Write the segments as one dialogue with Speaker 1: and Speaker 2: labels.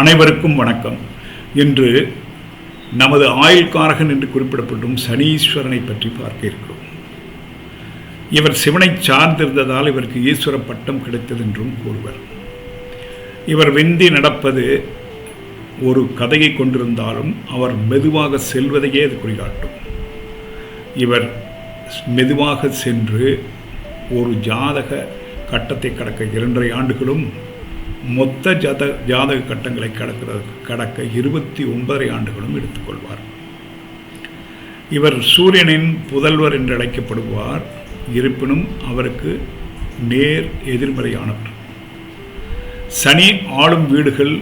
Speaker 1: அனைவருக்கும் வணக்கம். இன்று நமது ஆயுள்காரகன் என்று குறிப்பிடப்படும் சனீஸ்வரனை பற்றி பார்க்க இருக்கிறோம். இவர் சிவனை சார்ந்திருந்ததால் இவருக்கு ஈஸ்வர பட்டம் கிடைத்தது என்றும் கூறுவர். இவர் வெந்தி நடப்பது ஒரு கதையை கொண்டிருந்தாலும் அவர் மெதுவாக செல்வதையே அது குறிகாட்டும். இவர் மெதுவாக சென்று ஒரு ஜாதக கட்டத்தை கடக்க இரண்டரை ஆண்டுகளும் மொத்த ஜத ஜாதக கட்டங்களை கடக்கிறது கடக்க இருபத்தி ஒன்பதரை ஆண்டுகளும் எடுத்துக்கொள்வார். இவர் சூரியனின் புதல்வர் என்று அழைக்கப்படுவார். இருப்பினும் அவருக்கு நேர் எதிர்மறையானவர். சனி ஆளும் வீடுகள்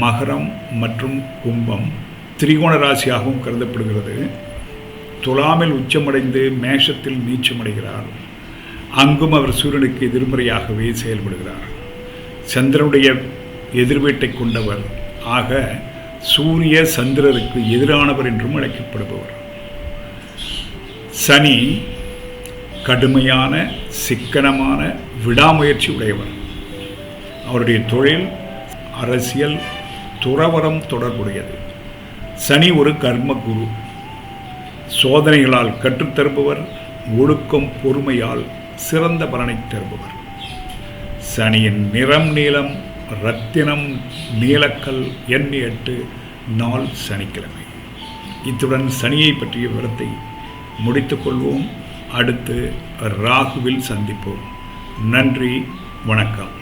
Speaker 1: மகரம் மற்றும் கும்பம் திரிகோண ராசியாகவும் கருதப்படுகிறது. துலாமில் உச்சமடைந்து மேஷத்தில் நீச்சமடைகிறார். அங்கும் அவர் சூரியனுக்கு எதிர்மறையாகவே செயல்படுகிறார். சந்திரனுடைய எதிர்வீட்டை கொண்டவர். ஆக சூரிய சந்திரருக்கு எதிரானவர் என்றும் அழைக்கப்படுபவர். சனி கடுமையான சிக்கனமான விடாமுயற்சி உடையவர். அவருடைய தொழில் அரசியல் துறவரம் தொடர்புடையது. சனி ஒரு கர்ம குரு. சோதனைகளால் கற்றுத்தருபவர் ஒழுக்கம் பொறுமையால் சிறந்த பலனை தருபவர். சனியின் நிறம் நீளம் ரத்தினம் நீலக்கல் எண்ணி எட்டு நாள் சனிக்கிழமை. இத்துடன் சனியை பற்றிய விவரத்தை முடித்துக்கொள்வோம் அடுத்து ராகுவில் சந்திப்போம். நன்றி வணக்கம்.